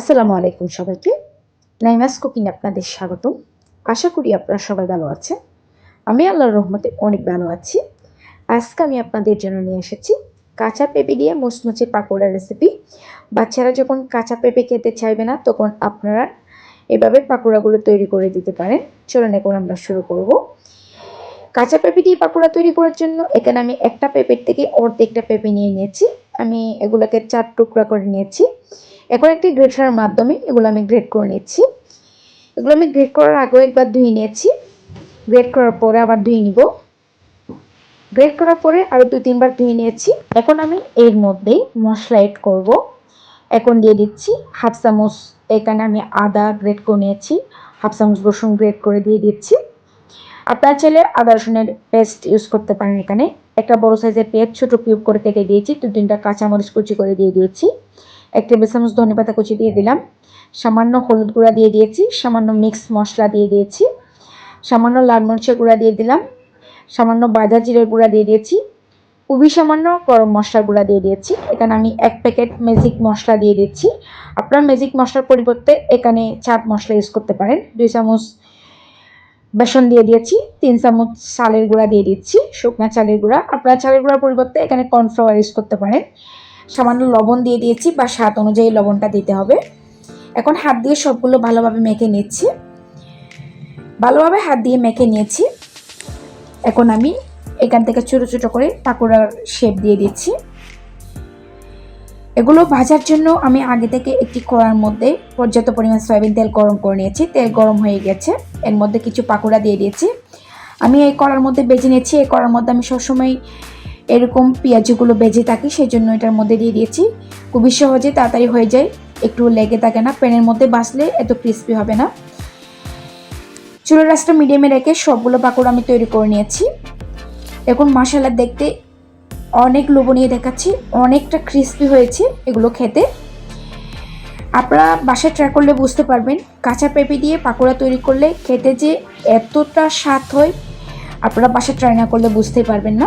আসসালামু আলাইকুম সবাইকে। নাইমাস কুকিং আপনাদের স্বাগতম। আশা করি আপনারা সবাই ভালো আছেন। আমি আল্লাহর রহমতে অনেক ভালো আছি। আজকে আমি আপনাদের জন্য নিয়ে এসেছি কাঁচা পেঁপে দিয়ে মুচমুচে পাকোড়া রেসিপি বাচ্চারা যখন কাঁচা পেঁপে খেতে চাইবে না, তখন আপনারা এভাবে পাকোড়াগুলো তৈরি করে দিতে পারেন। চলুন এখন আমরা শুরু করব। কাঁচা পেঁপে দিয়ে পাকোড়া তৈরি করার জন্য এখানে আমি একটা পেঁপের থেকে অর্ধেকটা পেঁপে নিয়ে নিয়েছি। আমি এগুলোকে চার টুকরা করে নিয়েছি। এখন একটি গ্রেটারের মাধ্যমে এগুলো আমি গ্রেড করে নিচ্ছি। এগুলো আমি গ্রেড করার আগেও একবার ধুয়ে নিয়েছি। গ্রেড করার পরে আবার ধুয়ে নিব। গ্রেড করার পরে আরও দু তিনবার ধুয়ে নিয়েছি। এখন আমি এর মধ্যে মশলা এড করব। এখন দিয়ে দিচ্ছি হাফ চামচ, এখানে আমি আদা গ্রেড করে নিয়েছি। হাফ চামচ রসুন গ্রেড করে দিয়ে দিচ্ছি। আপনার চাইলে আদা রসুনের পেস্ট ইউজ করতে পারেন এখানে। একটা বড় সাইজের পেঁয়াজ, ছোটো কিউব করে কেটে দিয়েছি। দু, তিনটা কাঁচামরিচ কুচি করে দিয়ে দিয়েছি। এক টেবিল চামচ ধনে পাতা কুচি দিয়ে দিলাম। সামান্য হলুদ গুঁড়া দিয়ে দিয়েছি, সামান্য মিক্স মশলা দিয়ে দিয়েছি, সামান্য লাল মরিচের গুঁড়া দিয়ে দিলাম, সামান্য বাজা জিরের গুঁড়া দিয়ে দিয়েছি, খুবই সামান্য গরম মশলার গুঁড়া দিয়ে দিয়েছি। এখানে আমি এক প্যাকেট ম্যাজিক মশলা দিয়ে দিচ্ছি। আপনার ম্যাজিক মশলার পরিবর্তে এখানে চাট মশলা ইউজ করতে পারেন। দুই চামচ বেসন দিয়ে দিয়েছি, তিন চামচ চালের গুঁড়া দিয়ে দিচ্ছি, শুকনা চালের গুঁড়া। আপনারা চালের গুঁড়ার পরিবর্তে এখানে কর্নফ্লাওয়ার ইউজ করতে পারেন। সামান্য লবণ দিয়ে দিয়েছি বা স্বাদ অনুযায়ী লবণটা দিতে হবে। এখন হাত দিয়ে সবগুলো ভালোভাবে মেখে নিচ্ছি। ভালোভাবে হাত দিয়ে মেখে নিয়েছি। এখন আমি এখান থেকে ছোটো ছোটো করে পাকোড়ার শেপ দিয়ে দিচ্ছি। এগুলো ভাজার জন্য আমি আগে থেকে একটি কড়ার মধ্যে পর্যাপ্ত পরিমাণ সয়াবিন তেল গরম করে নিয়েছি। তেল গরম হয়ে গেছে। এর মধ্যে কিছু পাকোড়া দিয়ে দিয়েছি। আমি এই কড়ার মধ্যে বেজে নিয়েছি। এই কড়ার মধ্যে আমি সবসময় এরকম পেঁয়াজগুলো বেজে থাকি সেই জন্য এটার মধ্যে দিয়ে দিয়েছি। খুবই সহজে তাড়াতাড়ি হয়ে যায়, একটু লেগে থাকে না, প্যানের মধ্যে বাসলে এত ক্রিস্পি হবে না। চুলোর রাস্তা মিডিয়ামে রেখে সবগুলো পাকোড়া আমি তৈরি করে নিয়েছি। এখন মশলা দেখতে অনেক লোভনীয় দেখাচ্ছি, অনেকটা ক্রিস্পি হয়েছে এগুলো খেতে। আপনারা বাসায় ট্রাই করলে বুঝতে পারবেন, কাঁচা পেঁপে দিয়ে পাকোড়া তৈরি করলে খেতে যে এতটা স্বাদ হয়, আপনারা বাসায় ট্রাই না করলে বুঝতেই পারবেন না।